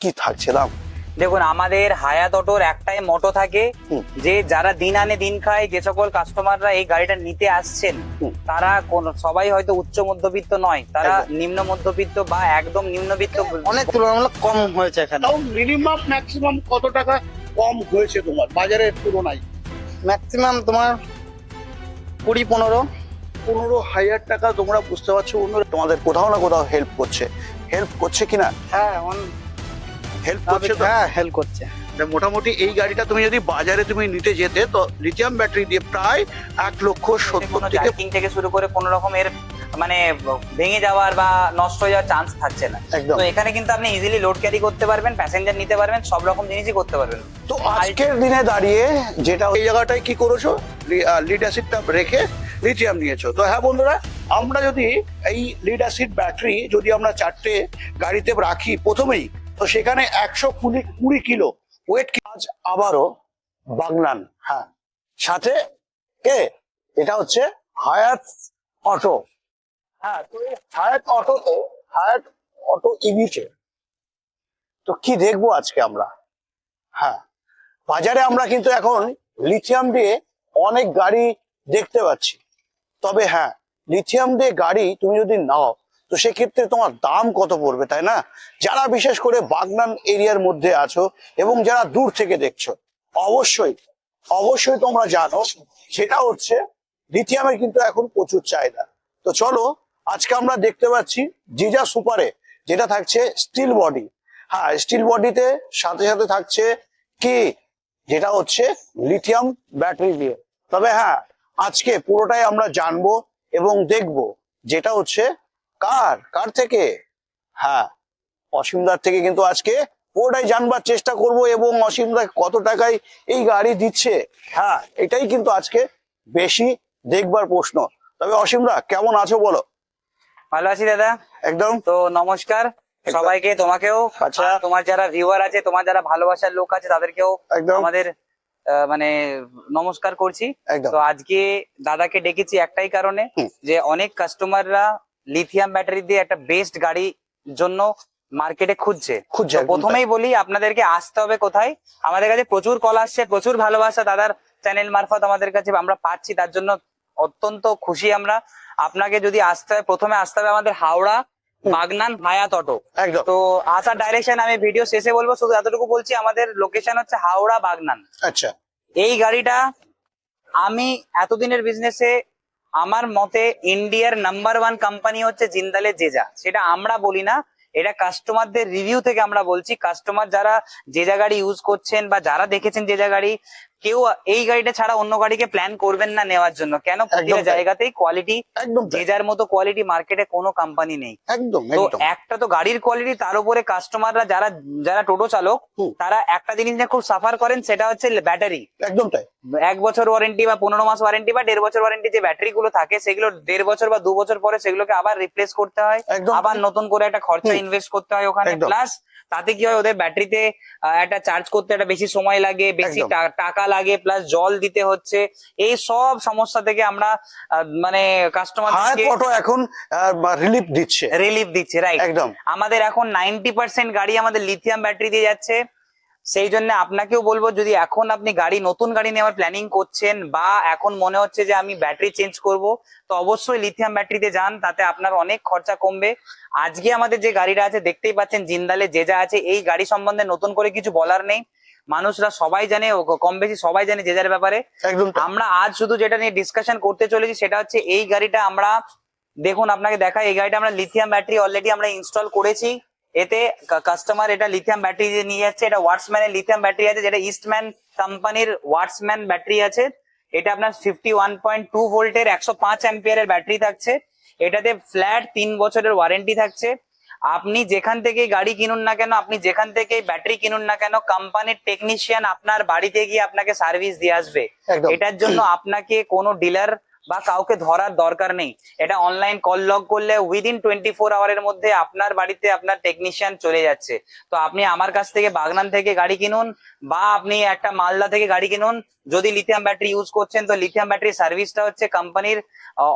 কি থাকছে দাম দেখুন আমাদের হায়াত অটোর একটাই মোটো থাকে যে যারা দিন আনে দিন খায় যে সকল কাস্টমাররা এই গাড়িটা নিতে আসছেন তারা কোন সবাই হয়তো উচ্চ মধ্যবিত্ত নয় তারা নিম্ন মধ্যবিত্ত বা একদম নিম্নবিত্ত অনেক তুলনামূলক কম হয়েছে এখানে। মিনিমাম ম্যাক্সিমাম কত টাকা কম হয়েছে তোমার বাজারের তুলনায়? ম্যাক্সিমাম তোমার কুড়ি পনেরো। পনেরো হাজার টাকা তোমরা বুঝতে পারছ অন্য তোমাদের কোথাও না কোথাও হেল্প করছে। হেল্প করছে কিনা? হ্যাঁ হেল্প করছে তো? হ্যাঁ হেল্প করছে। মোটামুটি এই গাড়িটা তুমি যদি বাজারে তুমি নিতে যেতে তো লিথিয়াম ব্যাটারি দিয়ে প্রায় এক লক্ষ সত্তর থেকে থেকে শুরু করে কোনো রকমের মানে ভেঙে যাওয়ার বা নষ্ট হয়ে যাওয়ার চান্স থাকছে না। তো এখানে কিন্তু আপনি ইজিলি লোড ক্যারি করতে পারবেন প্যাসেঞ্জার নিতে পারবেন সব রকম জিনিসই করতে পারবেন। তো আজকের দিনে দাঁড়িয়ে যেটা এই জায়গাটায় কি করেছ? লিড অ্যাসিডটা রেখে লিথিয়াম নিয়েছো। তো হ্যাঁ বন্ধুরা আমরা যদি এই লিড অ্যাসিড ব্যাটারি যদি আমরা চারটে গাড়িতে রাখি প্রথমেই তো সেখানে একশো কুড়ি কুড়ি কিলো ওয়েট আজ আবারও বাংলান হ্যাঁ। সাথে কে? এটা হচ্ছে হায়াত অটো। হ্যাঁ তো এই হায়াত অটোতে হায়াত অটো ইভিতে তো কি দেখব আজকে আমরা? হ্যাঁ বাজারে আমরা কিন্তু এখন লিথিয়াম দিয়ে অনেক গাড়ি দেখতে পাচ্ছি। তবে হ্যাঁ লিথিয়াম দিয়ে গাড়ি তুমি যদি নাও তো সেক্ষেত্রে তোমার দাম কত পড়বে, তাই না? যারা বিশেষ করে বাগনান এরিয়ার মধ্যে আছো এবং যারা দূর থেকে দেখছ, অবশ্যই অবশ্যই তোমরা জানো, সেটা হচ্ছে লিথিয়ামের কিন্তু এখন প্রচুর চাহিদা। তো চলো, আজকে আমরা দেখতে পাচ্ছি জিজা সুপারে, যেটা থাকছে স্টিল বডি হ্যাঁ স্টিল বডিতে সাথে সাথে থাকছে কি যেটা হচ্ছে লিথিয়াম ব্যাটারি দিয়ে। তবে হ্যাঁ আজকে পুরোটাই আমরা জানব এবং দেখব, যেটা হচ্ছে কার? কার থেকে? হ্যাঁ অসীমদার থেকে কিন্তু আজকে পুরোটাই জানবার চেষ্টা করব এবং অসীমদা কত টাকায় এই গাড়ি দিচ্ছে? হ্যাঁ এটাই কিন্তু আজকে বেশি দেখবার প্রশ্ন। তবে অসীমদা কেমন আছো বলো? ভালো আছি দাদা। একদম। তো নমস্কার। সবাইকে তোমাকেও। আচ্ছা। তোমার যারা ভিউয়ার আছে তোমার যারা ভালোবাসার লোক আছে তাদেরকেও একদম। আমাদের আহ, মানে নমস্কার করছি। তো আজকে দাদাকে ডেকেছি একটাই কারণে যে অনেক কাস্টমাররা লিথিয়াম ব্যাটারি দিয়ে একটা বেস্ট গাড়ি জন্য মার্কেটে খুঁজছে। খুঁজছে। প্রথমেই বলি আপনাদেরকে আসতে হবে কোথায়? আমাদের কাছে প্রচুর কল আসছে প্রচুর ভালোবাসা দাদার চ্যানেল মারফত আমাদের কাছে আমরা পাচ্ছি তার জন্য অত্যন্ত খুশি আমরা। আপনাকে যদি আসতে হয় প্রথমে আসতে হবে আমাদের হাওড়া বাগনান ভায়াত অটো তো আসার ডাইরেকশন আমি ভিডিও শেষে বলব শুধু এতটুকু বলছি আমাদের লোকেশন হচ্ছে হাওড়া বাগনান। আচ্ছা। এই গাড়িটা আমি এতদিনের বিজনেসে আমার মতে ইন্ডিয়ার নাম্বার ওয়ান কোম্পানি হচ্ছে জিন্দালে জেজা সেটা আমরা বলি না, এটা কাস্টমারদের রিভিউ থেকে আমরা বলছি। কাস্টমার যারা যে গাড়ি ইউজ করছেন বা যারা দেখেছেন যে গাড়ি কেউ এই গাড়িটা ছাড়া অন্য গাড়িকে প্ল্যান করবেন না নেওয়ার জন্য। কেন? প্রতিটা জায়গাতেই কোয়ালিটি একদম তাই। জেজার মতো কোয়ালিটি মার্কেটে কোনো কোম্পানি নেই। একদম তো একটা তো গাড়ির কোয়ালিটি তার উপরে কাস্টমাররা যারা যারা টোটো চালক তারা একটা জিনিস নিয়ে খুব সাফার করেন সেটা হচ্ছে ব্যাটারি একদম তাই। এক বছর ওয়ারেন্টি বা পনেরো মাস ওয়ারেন্টি বা দেড় বছর ওয়ারেন্টি যে ব্যাটারি গুলো থাকে সেগুলো দেড় বছর বা দু বছর পরে সেগুলোকে আবার রিপ্লেস করতে হয়। আবার নতুন করে একটা খরচা ইনভেস্ট করতে হয় ওখানে। প্লাস তাতে কি হয় ওদের ব্যাটারিতে একটা চার্জ করতে একটা বেশি সময় লাগে বেশি টাকা লাগে প্লাস জল দিতে হচ্ছে। এই সব সমস্যা থেকে আমরা মানে কাস্টমার অটো এখন রিলিফ দিচ্ছে। রিলিফ দিচ্ছে রাইট একদম। আমাদের এখন নাইনটি পার্সেন্ট গাড়ি আমাদের লিথিয়াম ব্যাটারি দিয়ে যাচ্ছে। সেই জন্য আপনাকেও বলব যদি এখন আপনি গাড়ি নতুন গাড়ি নেওয়ার প্ল্যানিং করছেন বা এখন মনে হচ্ছে যে আমি ব্যাটারি চেঞ্জ করব তো অবশ্যই লিথিয়াম ব্যাটারিতে যান তাতে আপনার অনেক খরচা কমবে। আজকে আমাদের যে গাড়িটা আছে দেখতেই পাচ্ছেন জিন্দালে যে যা আছে এই গাড়ি সম্বন্ধে নতুন করে কিছু বলার নেই। মানুষরা সবাই জানে কম বেশি সবাই জানে যে যার ব্যাপারে। আমরা আজ শুধু যেটা নিয়ে ডিসকাশন করতে চলেছি সেটা হচ্ছে এই গাড়িটা আমরা দেখুন আপনাকে দেখাই এই গাড়িটা আমরা লিথিয়াম ব্যাটারি অলরেডি আমরা ইনস্টল করেছি। এতে কাস্টমার এটা লিথিয়াম ব্যাটারি নিয়ে যাচ্ছে এটা ওয়াটসম্যানের লিথিয়াম ব্যাটারি আছে যেটা ইস্টম্যান কোম্পানির ওয়াটসম্যান ব্যাটারি আছে। এটা আপনার ফিফটি ওয়ান পয়েন্ট টু ভোল্টের একশো পাঁচ অ্যাম্পিয়ারের ব্যাটারি থাকছে। এটাতে ফ্ল্যাট তিন বছরের ওয়ারেন্টি থাকছে। আপনি যেখান থেকে গাড়ি কিনুন না কেন আপনি যেখান থেকে ব্যাটারি কিনুন না কেন কোম্পানির টেকনিশিয়ান আপনার বাড়িতে গিয়ে আপনাকে সার্ভিস দিয়ে আসবে। এটার জন্য আপনাকে কোনো ডিলার বা কাউকে ধরার দরকার নেই। এটা অনলাইন কল লগ করলে উইদিন টোয়েন্টি ফোর আওয়ারের মধ্যে আপনার বাড়িতে আপনার টেকনিশিয়ান চলে যাচ্ছে। তো আপনি আমার কাছ থেকে বাগনান থেকে গাড়ি কিনুন বা আপনি একটা মালদা থেকে গাড়ি কিনুন। যদি লিথিয়াম ব্যাটারি ইউজ করছেন তো লিথিয়াম ব্যাটারি সার্ভিসটা হচ্ছে কোম্পানির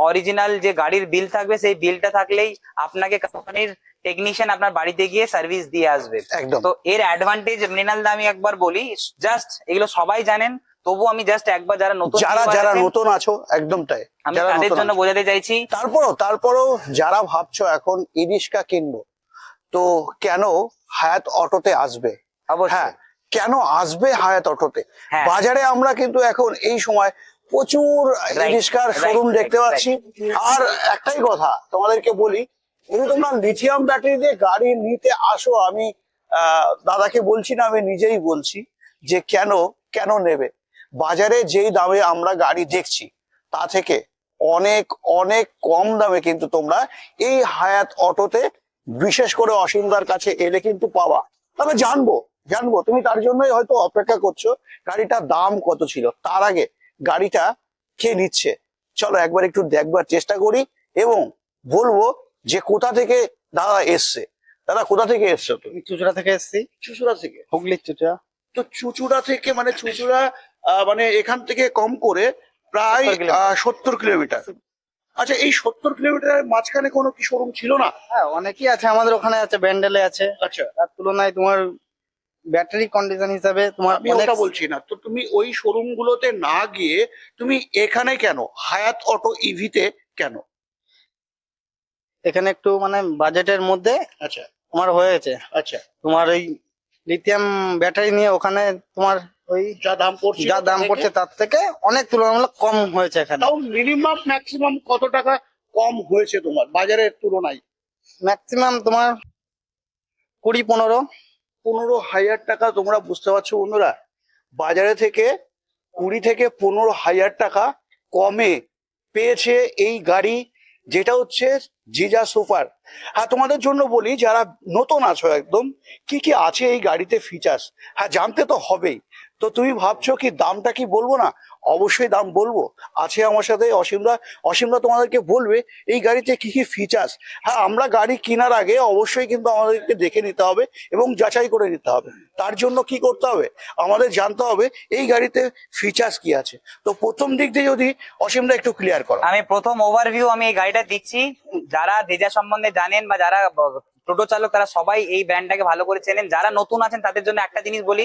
অরিজিনাল যে গাড়ির বিল থাকবে সেই বিলটা থাকলেই আপনাকে কোম্পানির টেকনিশিয়ান আপনার বাড়িতে গিয়ে সার্ভিস দিয়ে আসবে। একদম। তো এর অ্যাডভান্টেজ মৃণাল দা আমি একবার বলি জাস্ট এগুলো সবাই জানেন তবু আমি জাস্ট একবার যারা নতুন যারা যারা নতুন আছো একদম তাই আমি তাদের জন্য বোঝাতে চাইছি। তারপরও তারপরও যারা ভাবছ এখন ইরিশকা কিনবো তো কেন হায়াত অটোতে আসবে? হ্যাঁ কেন আসবে হায়াত অটোতে? হ্যাঁ। বাজারে আমরা কিন্তু এখন এই সময় প্রচুর ইরিশকার শোরুম দেখতে পাচ্ছি। আর একটাই কথা তোমাদেরকে বলি যদি তোমরা লিথিয়াম ব্যাটারি দিয়ে গাড়ি নিতে আসো আমি আহ, দাদাকে বলছি না আমি নিজেই বলছি যে কেন কেন নেবে? বাজারে যেই দামে আমরা গাড়ি দেখছি তা থেকে অনেক অনেক কম দামে কিন্তু তোমরা এই হায়াত অটোতে বিশেষ করে অসীমদার কাছে এলে কিন্তু পাওয়া তবে জানব জানব তুমি তার জন্যই হয়তো অপেক্ষা করছ গাড়িটার দাম কত ছিল? তার আগে গাড়িটা কে নিচ্ছে? চলো একবার একটু দেখবার চেষ্টা করি এবং বলব যে কোথা থেকে দাদা এসছে? দাদা কোথা থেকে এসছো তুমি? চুচড়া থেকে এসেছি। চুচুড়া থেকে? হুগলির চুচড়া। তো চুচুড়া থেকে মানে চুচুড়া মানে এখান থেকে কম করে প্রায় 70 সত্তর কিলোমিটার। আচ্ছা এই সত্তর কিলোমিটারের মাঝখানে কোনো কি শোরুম ছিল না? হ্যাঁ অনেকই আছে আমাদের ওখানে আছে ব্যান্ডেলে আছে। আচ্ছা। তার তুলনায় তোমার ব্যাটারি কন্ডিশন হিসাবে তোমার আমি ওটা বলছি না। তো তুমি ওই শোরুম গুলোতে না গিয়ে তুমি এখানে কেন? হায়াত অটো ইভিতে কেন? এখানে একটু মানে বাজেটের মধ্যে আচ্ছা। তোমার হয়েছে। আচ্ছা। তোমার ওই লিথিয়াম ব্যাটারি নিয়ে ওখানে তোমার ওই যা দাম পড়ছে যা দাম পড়ছে তার থেকে অনেক তুলনামূলক কম হয়েছে এখানে। তাও মিনিমাম ম্যাক্সিমাম কত টাকা কম হয়েছে তোমার? বাজারের তুলনায়? ম্যাক্সিমাম তোমার কুড়ি পনেরো। পনেরো হাজার টাকা তোমরা বুঝতে পারছ বন্ধুরা। বাজারে থেকে কুড়ি থেকে পনেরো হাজার টাকা কমে পেয়েছে এই গাড়ি যেটা হচ্ছে জিজা সুপার। হ্যাঁ তোমাদের জন্য বলি, যারা নতুন আছো একদম, কি কি আছে এই গাড়িতে ফিচার্স হ্যাঁ জানতে তো হবেই। তো তুমি ভাবছ কি দামটা কি বলব না? অবশ্যই দাম বলব। আছে আমার সাথে অসীমরা অসীমরা তোমাদেরকে বলবে, এই গাড়িতে কি কি ফিচার্স হ্যাঁ আমরা গাড়ি কেনার আগে অবশ্যই কিন্তু আমাদেরকে দেখে নিতে হবে এবং যাচাই করে নিতে হবে। তার জন্য কি করতে হবে? আমাদের জানতে হবে এই গাড়িতে ফিচার্স কি আছে। তো প্রথম দিক দিয়ে যদি অসীমরা একটু ক্লিয়ার করো। আমি প্রথম ওভারভিউ আমি এই গাড়িটা দিচ্ছি। যারা দেজা সম্বন্ধে জানেন বা যারা টোটো চালক তারা সবাই এই ব্র্যান্ডটাকে ভালো করে চেনেন। যারা নতুন আছেন তাদের জন্য একটা জিনিস বলি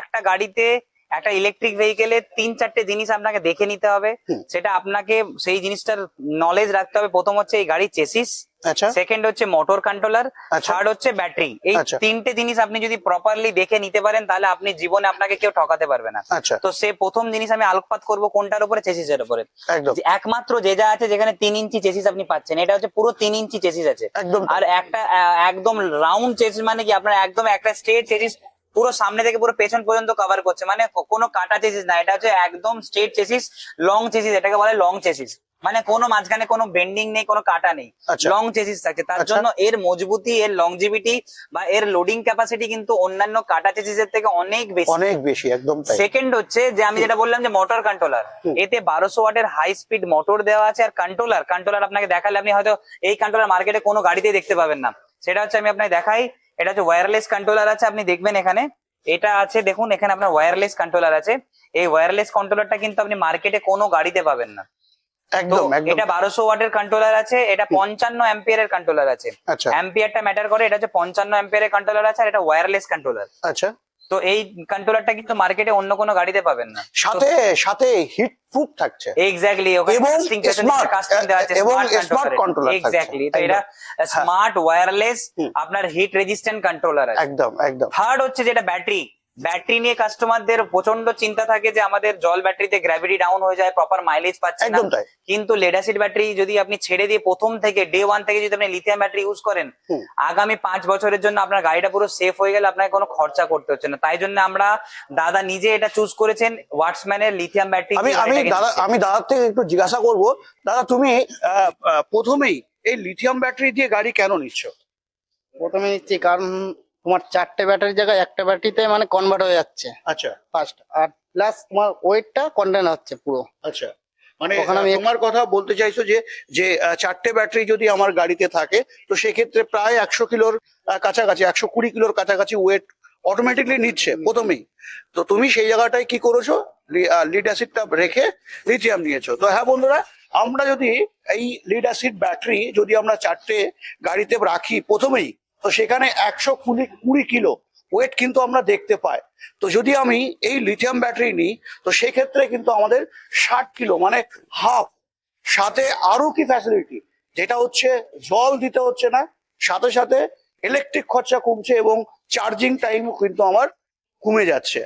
একটা গাড়িতে একটা ইলেকট্রিক ভেহিকেলে তিন চারটে জিনিস আপনাকে দেখে নিতে হবে। সেটা আপনাকে সেই জিনিসটার নলেজ রাখতে হবে। প্রথম হচ্ছে এই গাড়ির চেসিস আচ্ছা। সেকেন্ড হচ্ছে মোটর কন্ট্রোলার। থার্ড হচ্ছে ব্যাটারি এই আচ্ছা। তিনটে জিনিস আপনি যদি প্রপারলি দেখে নিতে পারেন তাহলে আপনি জীবনে আপনাকে কেউ ঠকাতে পারবে না। আচ্ছা। তো সে প্রথম জিনিস আমি আলোকপাত করব কোনটার উপরে? চেসিসের উপরে। একমাত্র যে যা আছে যেখানে তিন ইঞ্চি চেসিস আপনি পাচ্ছেন এটা হচ্ছে পুরো তিন ইঞ্চি চেসিস আছে। আর একটা একদম রাউন্ড চেসিস মানে কি আপনার একদম একটা স্ট্রেট চেসিস পুরো সামনে থেকে পুরো পেছন পর্যন্ত কভার করছে। মানে কোনো কাটা চেসিস না এটা হচ্ছে একদম স্ট্রেট চেসিস লং চেসিস এটাকে বলে লং চেসিস মানে কোনো মাঝখানে কোনো বেন্ডিং নেই কোনো কাটা নেই। আচ্ছা। লং চেসিস থাকছে। তার আচ্ছা। জন্য এর মজবুতি এর লংজিভিটি বা এর লোডিং ক্যাপাসিটি কিন্তু অন্যান্য কাটা চেসিসের থেকে অনেক বেশি। অনেক বেশি একদম সেকেন্ড হচ্ছে যে আমি যেটা বললাম যে মোটর কন্ট্রোলার এতে বারোশো ওয়াটের হাই স্পিড মোটর দেওয়া আছে আর কন্ট্রোলার কন্ট্রোলার আপনাকে দেখালে আপনি হয়তো এই কন্ট্রোলার মার্কেটে কোনো গাড়িতেই দেখতে পাবেন না। সেটা হচ্ছে আমি আপনাকে দেখাই। এটা হচ্ছে ওয়্যারলেস কন্ট্রোলার আছে আপনি দেখবেন এখানে। এটা আছে দেখুন এখানে আপনার ওয়্যারলেস কন্ট্রোলার আছে। এই ওয়্যারলেস কন্ট্রোলারটা কিন্তু আপনি মার্কেটে কোনো গাড়িতে পাবেন না। একদম এটা বারোশো ওয়াটের কন্ট্রোলার আছে এটা পঞ্চান্ন অ্যাম্পিয়ারের কন্ট্রোলার আছে। আচ্ছা। অ্যাম্পিয়ারটা ম্যাটার করে এটা হচ্ছে পঞ্চান্ন অ্যাম্পিয়ারের কন্ট্রোলার আছে আর এটা ওয়্যারলেস কন্ট্রোলার আচ্ছা। তো এই কন্ট্রোলারটা কিন্তু মার্কেটে অন্য কোনো গাড়িতে পাবেন না। সাথে সাথে হিট প্রুফ থাকছে। এক্স্যাক্টলি ওখানে কাস্টিং smart, কাস্টিং দেওয়া আছে এবং স্মার্ট কন্ট্রোলার। এক্স্যাক্টলি তো এটা স্মার্ট ওয়্যারলেস আপনার হিট রেজিস্ট্যান্ট কন্ট্রোলার আছে। একদম একদম। থার্ড হচ্ছে যেটা ব্যাটারি ব্যাটারি নিয়ে কাস্টমারদের প্রচণ্ড চিন্তা থাকে যে আমাদের জল ব্যাটারিতে গ্র্যাভিটি ডাউন হয়ে যায় প্রপার মাইলেজ পাচ্ছে না। কিন্তু লেডাসিড ব্যাটারি যদি আপনি ছেড়ে দিয়ে প্রথম থেকে ডে ওয়ান থেকে যদি আপনি লিথিয়াম ব্যাটারি ইউজ করেন আগামী পাঁচ বছরের জন্য আপনার গাড়িটা পুরো সেফ হয়ে গেলে আপনাকে কোনো খরচা করতে হচ্ছে না। তাই জন্য আমরা দাদা নিজে এটা চুজ করেছেন ওয়াটসম্যানের লিথিয়াম ব্যাটারি আমি আমি দাদা আমি দাদার থেকে একটু জিজ্ঞাসা করব দাদা তুমি প্রথমেই এই লিথিয়াম ব্যাটারি দিয়ে গাড়ি কেন নিচ্ছ? প্রথমে নিচ্ছি কারণ তোমার চারটে ব্যাটারির জায়গায় একটা ব্যাটারিতে মানে কনভার্ট হয়ে যাচ্ছে। আচ্ছা। ফার্স্ট আর প্লাস তোমার ওয়েটটা কন্টেন হচ্ছে পুরো। আচ্ছা। মানে তোমার কথা বলতে চাইছো যে যে চারটে ব্যাটারি যদি আমার গাড়িতে থাকে তো সেক্ষেত্রে প্রায় একশো কিলোর কাছাকাছি একশো কুড়ি কিলোর কাছাকাছি ওয়েট অটোমেটিকলি নিচ্ছে প্রথমেই। তো তুমি সেই জায়গাটায় কি করেছ? লিড অ্যাসিডটা রেখে লিথিয়াম নিয়েছো। তো হ্যাঁ বন্ধুরা আমরা যদি এই লিড অ্যাসিড ব্যাটারি যদি আমরা চারটে গাড়িতে রাখি প্রথমেই তো সেখানে একশো কুড়ি কুড়ি কিলো ওয়েট কিন্তু আমরা দেখতে পাই। তো যদি আমি এই লিথিয়াম ব্যাটারি নিই, তো সেক্ষেত্রে কিন্তু আমাদের ষাট কিলো মানে হাফ সাথে আরও কি ফ্যাসিলিটি যেটা হচ্ছে জল দিতে হচ্ছে না, সাথে সাথে ইলেকট্রিক খরচা কমছে এবং চার্জিং টাইম কিন্তু আমার কমে যাচ্ছে।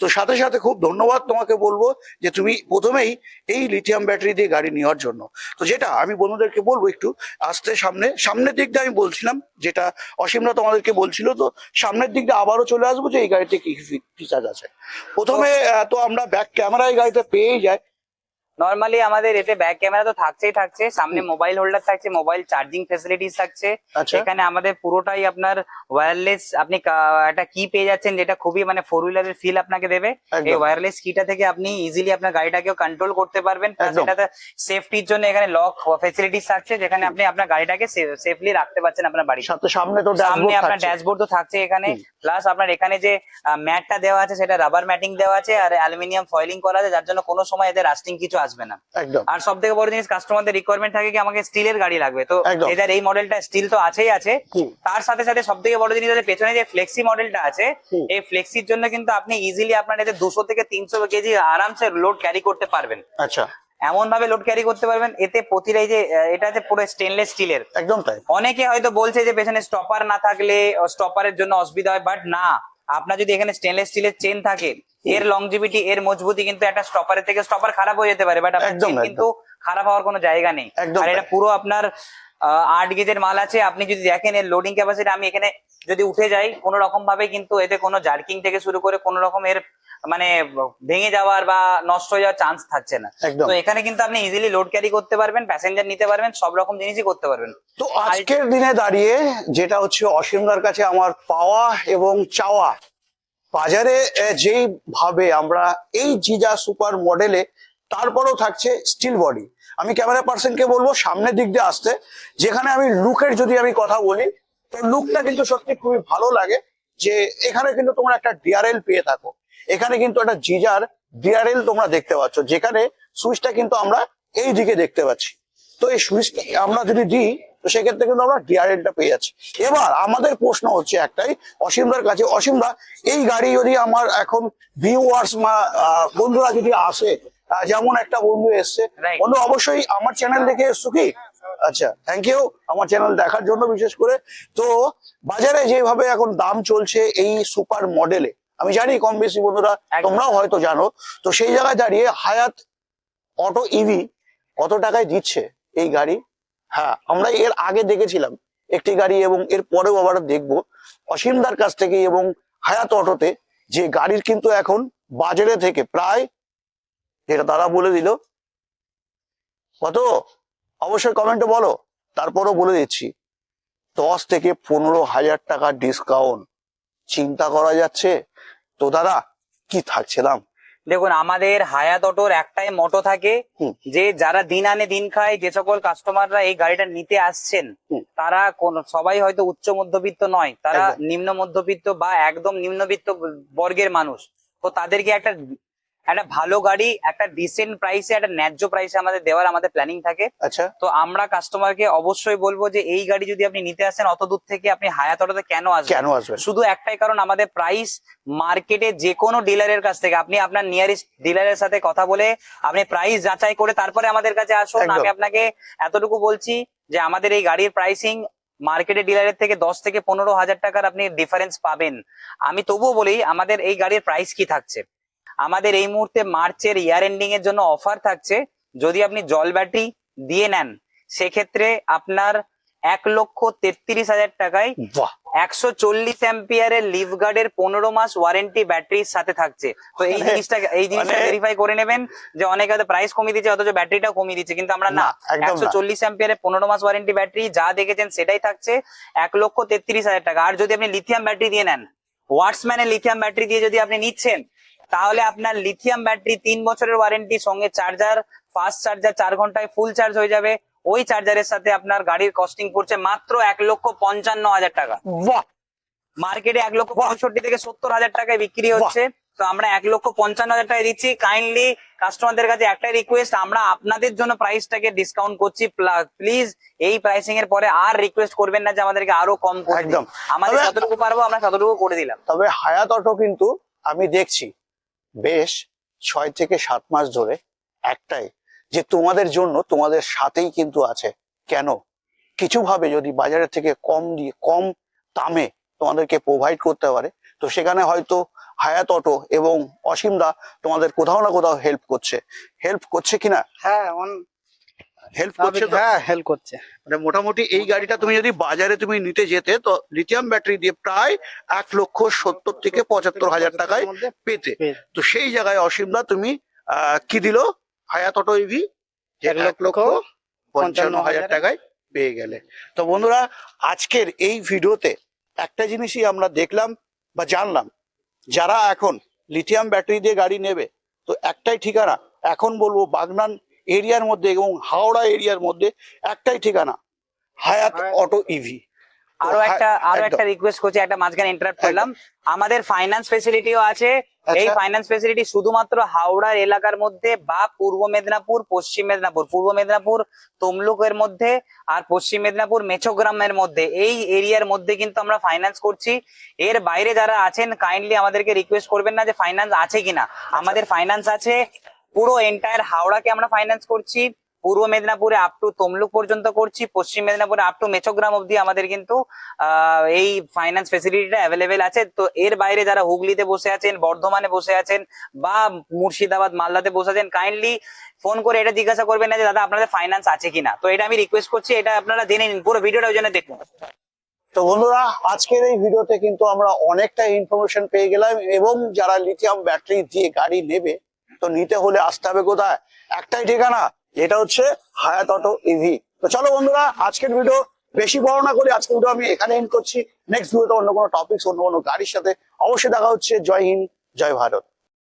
তো সাথে সাথে খুব ধন্যবাদ তোমাকে বলব যে তুমি প্রথমেই এই লিথিয়াম ব্যাটারি দিয়ে গাড়ি নেওয়ার জন্য। তো যেটা আমি বন্ধুদেরকে বলব একটু আসতে সামনে, সামনের দিক দিয়ে আমি বলছিলাম, যেটা অসীমরা তোমাদেরকে বলছিল, তো সামনের দিক দিয়ে আবারও চলে আসব যে এই গাড়িতে কি ফিচার আছে। প্রথমে তো আমরা ব্যাক ক্যামেরায় গাড়িতে পেয়েই যাই। নর্মালি আমাদের এতে ব্যাক ক্যামেরা তো থাকছেই থাকছে সামনে মোবাইল হোল্ডার থাকছে মোবাইল চার্জিং ফেসিলিটিস থাকছে। আচ্ছা। এখানে আমাদের পুরোটাই আপনার ওয়্যারলেস আপনি একটা কি পেয়ে যাচ্ছেন যেটা খুবই মানে ফোর হুইলারের ফিল আপনাকে দেবে। এই ওয়্যারলেস কিটা থেকে আপনি ইজিলি আপনার গাড়িটাকেও কন্ট্রোল করতে পারবেন। সেটাতে সেফটির জন্য এখানে লক ফেসিলিটিস থাকছে যেখানে আপনি আপনার গাড়িটাকে সেফলি রাখতে পারছেন আপনার সাথে সামনে তো সামনে আপনার ড্যাশবোর্ড তো থাকছে এখানে। প্লাস আপনার এখানে যে ম্যাটটা দেওয়া আছে সেটা রাবার ম্যাটিং দেওয়া আছে আর অ্যালুমিনিয়াম ফয়েলিং করা আছে যার জন্য কোনো সময় এদের রাস্টিং কিছু আসবে না। আর সব থেকে বড় জিনিস কাস্টমারদের রিকোয়ারমেন্ট থাকে কি আমাকে স্টিলের গাড়ি লাগবে। তো। এদের এই মডেলটা স্টিল তো আছেই আছে তার সাথে সাথে সব থেকে বড় জিনিস হচ্ছে পেছনে যে ফ্লেক্সি মডেলটা আছে এই ফ্লেক্সির জন্য কিন্তু আপনি ইজিলি আপনার এতে দুশো থেকে তিনশো কেজি আরামসে লোড ক্যারি করতে পারবেন। আচ্ছা। এমন ভাবে লোড ক্যারি করতে পারবেন এতে প্রতিটা যে এটা যে পুরো স্টেনলেস স্টিলের একদম তাই। অনেকে হয়তো বলছে যে পেছনে স্টপার না থাকলে স্টপারের জন্য অসুবিধা হয় বাট না। আপনার যদি এখানে স্টেনলেস স্টিলের চেন থাকে এর লংজিভিটি এর মজবুতি কিন্তু একটা স্টপারের থেকে স্টপার খারাপ হয়ে যেতে পারে বাট আপনার। কিন্তু খারাপ হওয়ার কোনো জায়গা নেই আর এটা পুরো আপনার আট গেজের মাল আছে। আপনি যদি দেখেন এর লোডিং ক্যাপাসিটি আমি এখানে যদি উঠে যাই কোনো রকম ভাবে কিন্তু এতে কোনো জার্কিং থেকে শুরু করে কোনো রকম এর মানে ভেঙে যাওয়ার বা নষ্ট হয়ে যাওয়ার চান্স থাকছে না। তো এখানে কিন্তু আপনি ইজিলি লোড ক্যারি করতে পারবেন প্যাসেঞ্জার নিতে পারবেন সব রকম জিনিসই করতে পারবেন। তো আজকের দিনে দাঁড়িয়ে যেটা হচ্ছে অসীমদার কাছে আমার পাওয়া এবং চাওয়া বাজারে আহ, যেই ভাবে আমরা এই জিজা সুপার মডেলে তারপরেও থাকছে স্টিল বডি আমি ক্যামেরা পার্সনকে বলব সামনের দিক দিয়ে আসতে। যেখানে আমি লুকের যদি আমি কথা বলি, তো লুকটা কিন্তু সত্যি খুবই ভালো লাগে যে এখানে কিন্তু তোমরা একটা ডিআরএল পেয়ে থাকো। এখানে কিন্তু একটা জিজার ডিআরএল তোমরা দেখতে পাচ্ছ, যেখানে সুইচটা কিন্তু আমরা এই দিকে দেখতে পাচ্ছি। তো এই সুইচটা আমরা যদি দিই, তো সেক্ষেত্রে কিন্তু আমরা ডিআরএলটা পেয়ে যাচ্ছি। এবার আমাদের প্রশ্ন হচ্ছে একটাই, অসীমদার কাছে, অসীমদা, এই গাড়ি যদি আমার এখন ভিউয়ার্স বন্ধুরা যদি আসে যেমন একটা বন্ধু এসছে। বন্ধু অবশ্যই আমার চ্যানেল দেখে এসছো কি? আচ্ছা থ্যাংক ইউ আমার চ্যানেল দেখার জন্য বিশেষ করে। তো বাজারে যেভাবে এখন দাম চলছে এই সুপার মডেলে আমি জানি কম বেশি বন্ধুরা তোমরাও হয়তো জানো। তো সেই জায়গায় দাঁড়িয়ে হায়াত অটো ইভি কত টাকায় দিচ্ছে এই গাড়ি? হ্যাঁ আমরা এর আগে দেখেছিলাম একটি গাড়ি এবং এর পরেও আবার দেখব। অসীমদার কাছ থেকে এবং হায়াত অটোতে যে গাড়ির কিন্তু এখন বাজারে থেকে প্রায় যেটা দাদা বলে দিল। কত? অবশ্যই কমেন্টে বলো। তারপরও বলে দিচ্ছি। দশ থেকে পনেরো হাজার টাকা ডিসকাউন্ট চিন্তা করা যাচ্ছে? তো দাদা কি থাকছে দাম? দেখুন আমাদের হায়াত অটোর একটাই মোটো থাকে যে যারা দিন আনে দিন খায় যে সকল কাস্টমাররা এই গাড়িটা নিতে আসছেন তারা কোন সবাই হয়তো উচ্চ মধ্যবিত্ত নয় তারা নিম্ন মধ্যবিত্ত বা একদম নিম্নবিত্ত বর্গের মানুষ। তো তাদেরকে একটা একটা ভালো গাড়ি একটা ডিসেন্ট প্রাইসে একটা ন্যায্য প্রাইসে আমাদের দেওয়ার আমাদের প্ল্যানিং থাকে। আচ্ছা। তো আমরা কাস্টমারকে অবশ্যই বলব যে এই গাড়ি যদি আপনি নিতে আসেন অত দূর থেকে আপনি হায়াত অটোতে কেন আসবেন? কেন আসবেন? শুধু একটাই কারণ আমাদের প্রাইস মার্কেটে যে কোনো ডিলারের কাছ থেকে আপনি আপনার নিয়ারেস্ট ডিলারের সাথে কথা বলে আপনি প্রাইস যাচাই করে তারপরে আমাদের কাছে আসুন। আমি আপনাকে এতটুকু বলছি যে আমাদের এই গাড়ির প্রাইসিং মার্কেটে ডিলারের থেকে দশ থেকে পনেরো হাজার টাকার আপনি ডিফারেন্স পাবেন। আমি তবুও বলি আমাদের এই গাড়ির প্রাইস কি থাকছে? আমাদের এই মুহূর্তে মার্চের ইয়ার এন্ডিং এর জন্য অফার থাকছে। যদি আপনি জল ব্যাটারি দিয়ে নেন সেক্ষেত্রে আপনার এক লক্ষ তেত্রিশ হাজার টাকায় একশো চল্লিশ অ্যাম্পিয়ারের লিভ গার্ডের পনেরো মাস ওয়ারেন্টি ব্যাটারির সাথে থাকছে। তো এই মানে- জিনিসটা এই জিনিসটা মানে- ভেরিফাই করে নেবেন যে অনেকে হয়তো প্রাইস কমিয়ে দিচ্ছে অথচ ব্যাটারিটাও কমিয়ে দিচ্ছে কিন্তু আমরা না। একশো। চল্লিশ অ্যাম্পিয়ারের পনেরো মাস ওয়ারেন্টি ব্যাটারি যা দেখেছেন সেটাই থাকছে। এক লক্ষ তেত্রিশ হাজার টাকা। আর যদি আপনি লিথিয়াম ব্যাটারি দিয়ে নেন ওয়াটসম্যানের লিথিয়াম ব্যাটারি দিয়ে যদি আপনি নিচ্ছেন তাহলে আপনার লিথিয়াম ব্যাটারি তিন বছরের ওয়ারেন্টি সঙ্গে চার্জার ফাস্ট চার্জার চার ঘন্টায় ফুল চার্জ হয়ে যাবে। ওই চার্জারের সাথে আপনার গাড়ির কস্টিং পড়ছে মাত্র এক লক্ষ পঞ্চান্ন হাজার টাকা। মার্কেটে এক লক্ষ পঁয়ষট্টি থেকে সত্তর হাজার টাকায় বিক্রি হচ্ছে। তো আমরা এক লক্ষ পঞ্চান্ন হাজার টাকায় দিচ্ছি। কাইন্ডলি কাস্টমারদের কাছে একটাই রিকোয়েস্ট আমরা আপনাদের জন্য প্রাইসটাকে ডিসকাউন্ট করছি। প্লিজ এই প্রাইসিং এর পরে আর রিকোয়েস্ট করবেন না যে আমাদেরকে আরও কম করে একদম। আমাদের যতটুকু পারব আমরা ততটুকু করে দিলাম। তবে হায়াত অটো কিন্তু আমি দেখছি বেশ ছয় থেকে সাত মাস ধরে একটাই যে তোমাদের জন্য তোমাদের সাথেই কিন্তু আছে। কেন? কিছুভাবে যদি বাজারের থেকে কম দিয়ে কম দামে তোমাদেরকে প্রোভাইড করতে পারে, তো সেখানে হয়তো হায়াত অটো এবং অসীম দা তোমাদের কোথাও না কোথাও হেল্প করছে। হেল্প করছে কিনা? হ্যাঁ হেল্প করছে হ্যাঁ হেল্প করছে। মানে মোটামুটি এই গাড়িটা তুমি যদি বাজারে তুমি নিতে যেতে তো লিথিয়াম ব্যাটারি দিয়ে প্রায় এক লক্ষ সত্তর থেকে পঁচাত্তর হাজার টাকায় পেতে। তো সেই জায়গায় অসীমদা তুমি কি দিল? হায়াত অটো ইভি এক লক্ষ পঞ্চান্ন হাজার টাকায় পেয়ে গেলে। তো বন্ধুরা আজকের এই ভিডিওতে একটা জিনিসই আমরা দেখলাম বা জানলাম। যারা এখন লিথিয়াম ব্যাটারি দিয়ে গাড়ি নেবে তো একটাই ঠিকানা এখন বলব বাগনান এরিয়ার মধ্যে এবং হাওড়া এরিয়ার মধ্যে একটাই ঠিকানা হায়াত অটো ইভি আরও একটা আরও একটা রিকোয়েস্ট করছি একটা মাঝখানে ইন্টারাপ্ট করলাম। আমাদের ফাইন্যান্স ফেসিলিটিও আছে। এই আচ্ছা। ফাইন্যান্স ফেসিলিটি শুধুমাত্র হাওড়ার এলাকার মধ্যে বা পূর্ব মেদিনীপুর পশ্চিম মেদিনীপুর। পূর্ব মেদিনীপুর তমলুকের মধ্যে আর পশ্চিম মেদিনীপুর মেছোগ্রামের মধ্যে। এই এরিয়ার মধ্যে কিন্তু আমরা ফাইন্যান্স করছি। এর বাইরে যারা আছেন কাইন্ডলি আমাদেরকে রিকোয়েস্ট করবেন না যে ফাইন্যান্স আছে কিনা। আমাদের ফাইন্যান্স আছে। পুরো এন্টায়ার হাওড়াকে আমরা ফাইন্যান্স করছি, পূর্ব মেদিনীপুরে আপ টু তমলুক পর্যন্ত করছি, পশ্চিম মেদিনীপুরে আপ টু মেছোগ্রাম অব্দি আমাদের কিন্তু এই ফাইন্যান্স ফেসিলিটিটা অ্যাভেলেবেল আছে। তো এর বাইরে যারা হুগলিতে বসে আছেন, বর্ধমানে বসে আছেন বা মুর্শিদাবাদ, মালদাতে বসে আছেন কাইন্ডলি ফোন করে এটা জিজ্ঞাসা করবেন না যে, দাদা, আপনাদের ফাইন্যান্স আছে কিনা? তো এটা আমি রিকোয়েস্ট করছি, এটা আপনারা জেনে নিন, পুরো ভিডিওটা ওই জন্য দেখুন। তো বন্ধুরা, আজকের এই ভিডিওতে কিন্তু আমরা অনেকটা ইনফরমেশন পেয়ে গেলাম এবং যারা লিথিয়াম ব্যাটারি দিয়ে গাড়ি নেবে তো নিতে হলে আসতে হবে কোথায়? একটাই ঠিকানা, এটা হচ্ছে হায়াত অটো ইভি তো চলো বন্ধুরা, আজকের ভিডিও বেশি বড় না করে আজকের ভিডিও আমি এখানে এন্ড করছি। নেক্সট ভিডিওতে অন্য কোনো টপিক অন্য কোনো গাড়ির সাথে অবশ্যই দেখা হচ্ছে। জয় হিন্দ, জয় ভারত।